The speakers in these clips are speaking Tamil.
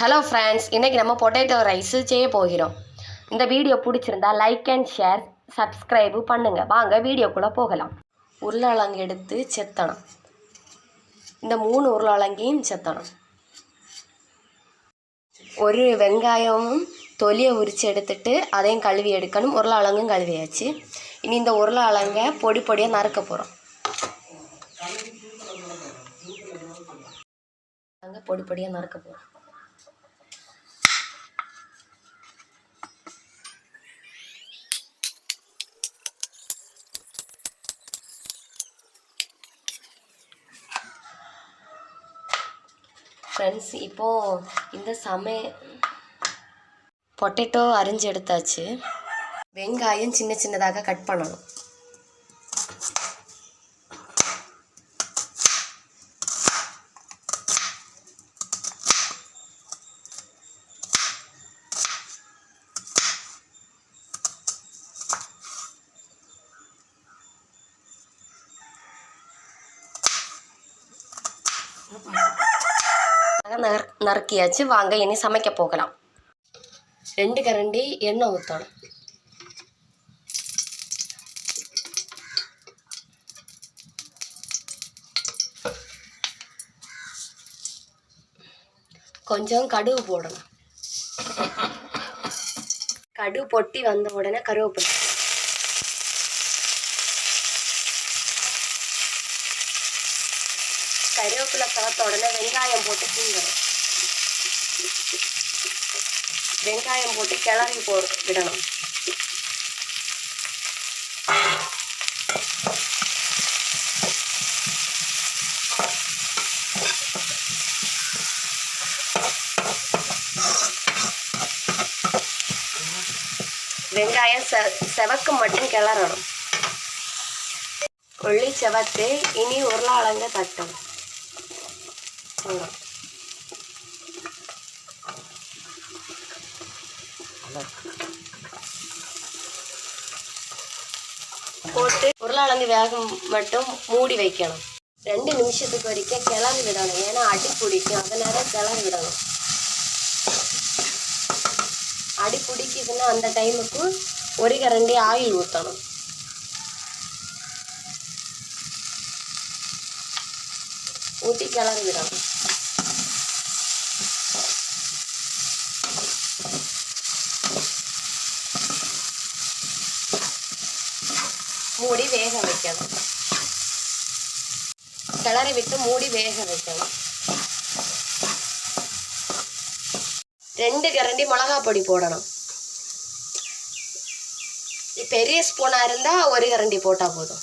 ஹலோ ஃப்ரெண்ட்ஸ் இன்றைக்கி நம்ம பொட்டேட்டோ ரைஸு செய்ய போகிறோம். இந்த வீடியோ பிடிச்சிருந்தா லைக் அண்ட் ஷேர் சப்ஸ்கிரைபு பண்ணுங்கள் வாங்க வீடியோக்குள்ளே போகலாம். உருளைக்கிழங்கு எடுத்து செத்தணும். இந்த மூணு உருளைக்கிழங்கையும் செத்தணும். ஒரு வெங்காயமும் தொலியை உரித்து எடுத்துட்டு அதையும் கழுவி எடுக்கணும். உருளைக்கிழங்கும் கழுவியாச்சு. இனி இந்த உருளைக்கிழங்க பொடி பொடியாக நறுக்க போகிறோம் பொடி பொடியாக நறுக்க போகிறோம் ஃப்ரெண்ட்ஸ் இப்போது இந்த சமை பொட்டேட்டோ அரிஞ்சு எடுத்தாச்சு. வெங்காயம் சின்ன சின்னதாக கட் பண்ணணும். நறு நறுக்கியாச்சு. வாங்க இனி சமைக்க போகலாம். ரெண்டு கரண்டி எண்ணெய் ஊற்றணும் கொஞ்சம் கடுகு போடணும். கடுகு பொட்டி வந்த உடனே கருவேப்பிலை கருவேப்பிலை சாத்த உடனே வெங்காயம் போட்டு தூங்கணும் வெங்காயம் போட்டு கிளறி போ விடணும். வெங்காயம் செ செவக்கு மட்டும் கிளறணும். கொள்ளி செவத்து இனி உருளாளங்க தட்டும் போட்டு உருளைக்கிழங்கு வேகம் மட்டும் மூடி வைக்கணும். ரெண்டு நிமிஷத்துக்கு வரைக்கும் கிளறி விடணும். ஏன்னா அடி பிடிக்கும். அதனால கிளறி விடணும். அடி பிடிக்குதுன்னா அந்த டைமுக்கு ஒரு கரண்டி ஆயில் ஊற்றணும் ஊற்றி கிளறி விடணும் மூடி வேக வைக்கணும். கிளறி விட்டு மூடி வேக வைக்கணும். ரெண்டு கரண்டி மிளகா பொடி போடணும். பெரிய ஸ்பூனாக இருந்தால் ஒரு கரண்டி போட்டால் போதும்.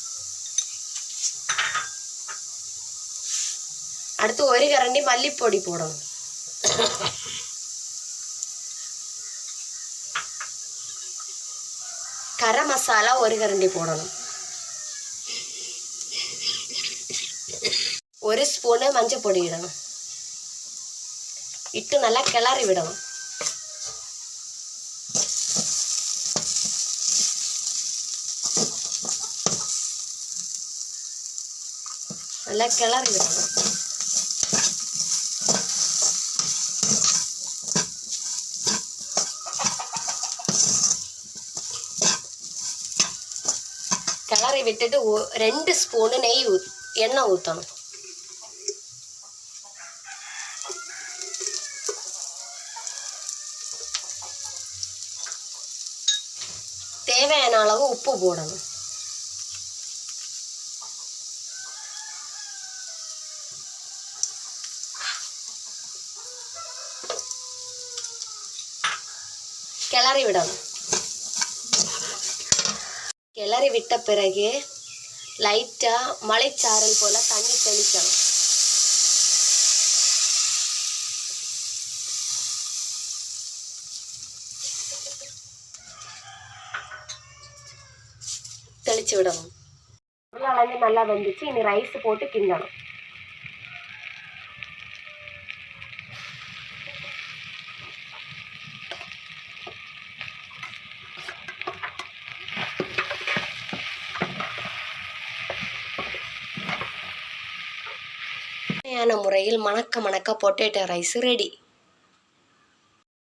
அடுத்து ஒரு கரண்டி மல்லிப்பொடி போடணும். கரம் மசாலா ஒரு கரண்டி போடணும். ஒரு ஸ்பூனு மஞ்சள் பொடி இடணும். இட்டு நல்லா கிளறி விடணும். நல்லா கிளறி விடணும். கிளறி விட்டுட்டு ரெண்டு ஸ்பூனு நெய் ஊத் எண்ணெய் ஊற்றணும் தேவையான அளவு உப்பு போடணும். கிளறி விடணும். கிளறி விட்ட பிறகு லைட்டாக மலைச்சாரல் போல் தண்ணி தெளிக்கணும். தெளிச்சு விடணும். நல்லா வெந்துச்சு. இனி ரைஸ் போட்டு கிண்டணும். முறையில் மணக்க மணக்க பொட்டேட்டோ ரைஸ் ரெடி